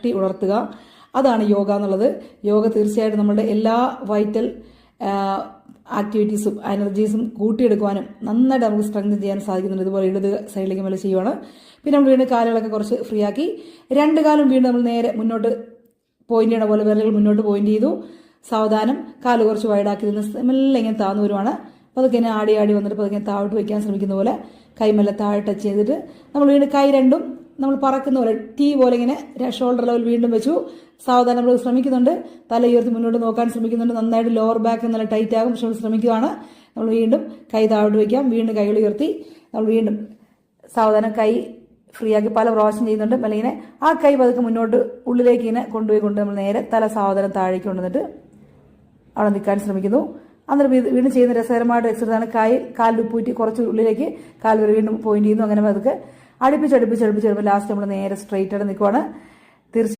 ശക്തി ഉണർത്തുക. അതാണ് യോഗ എന്നുള്ളത്. യോഗ തീർച്ചയായിട്ടും നമ്മളുടെ എല്ലാ വൈറ്റൽ ആക്ടിവിറ്റീസും എനർജീസും കൂട്ടിയെടുക്കുവാനും നന്നായിട്ട് നമുക്ക് സ്ട്രെങ്ത് ചെയ്യാൻ സാധിക്കുന്നുണ്ട്. ഇതുപോലെ ഇടത് സൈഡിലേക്ക് മേലെ ചെയ്യുവാണ്. പിന്നെ നമ്മൾ വീണ്ടും കാലുകളൊക്കെ കുറച്ച് ഫ്രീ ആക്കി. രണ്ട് കാലും വീണ്ടും നമ്മൾ നേരെ മുന്നോട്ട് പോയിന്റ് ചെയ്യണ പോലെ വിരലുകൾ മുന്നോട്ട് പോയിന്റ് ചെയ്തു. സാവധാനം. കാൽ കുറച്ച് വൈഡാക്കി നിന്ന് മെല്ലെ ഇങ്ങനെ താന്നു വരുവാണ്. പതുക്കെ ഇങ്ങനെ ആടി ആടി വന്നിട്ട് പതുക്കെ താഴോട്ട് വയ്ക്കാൻ ശ്രമിക്കുന്ന പോലെ കൈമെല്ലാം താഴെ ടച്ച് ചെയ്തിട്ട് നമ്മൾ വീണ്ടും കൈ രണ്ടും നമ്മൾ പറക്കുന്ന പോലെ ടീ പോലെ ഇങ്ങനെ ഷോൾഡർ ലെവൽ വീണ്ടും വെച്ചു. സാവധാനം നമ്മൾ ശ്രമിക്കുന്നുണ്ട്. തല ഉയർത്തി മുന്നോട്ട് നോക്കാൻ ശ്രമിക്കുന്നുണ്ട്. നന്നായിട്ട് ലോവർ ബാക്ക് നല്ല ടൈറ്റ് ആകും. പക്ഷെ ശ്രമിക്കുകയാണ് നമ്മൾ വീണ്ടും കൈ താഴോട്ട് വയ്ക്കാം വീണ്ടും കൈകൾ ഉയർത്തി നമ്മൾ വീണ്ടും സാവധാനം കൈ ഫ്രീ ആക്കി പല പ്രാവശ്യം ചെയ്യുന്നുണ്ട്. അല്ലെങ്കിൽ ആ കൈ പതുക്കെ മുന്നോട്ട് ഉള്ളിലേക്ക് ഇങ്ങനെ കൊണ്ടുപോയി കൊണ്ട് നമ്മൾ നേരെ തല സാവധാനം താഴേക്ക് കൊണ്ടുവന്നിട്ട് അവിടെ നിൽക്കാൻ ശ്രമിക്കുന്നു. അന്നേരം വീണ്ടും ചെയ്യുന്ന രസകരമായിട്ട് എക്സസൈസ് ആണ്. കായ് കാലിൽ ഉപ്പൂറ്റി കുറച്ച് ഉള്ളിലേക്ക് കാൽ വരെ വീണ്ടും പോയിന്റ് ചെയ്യുന്നു. അങ്ങനെ പതുക്കെ അടുപ്പിച്ച് അടുപ്പിച്ച് അടുപ്പിച്ച് വരുമ്പോൾ ലാസ്റ്റ് നമ്മൾ നേരെ സ്ട്രെയിറ്റ് ആയിട്ട് നിൽക്കുവാണ് തീർച്ചയായും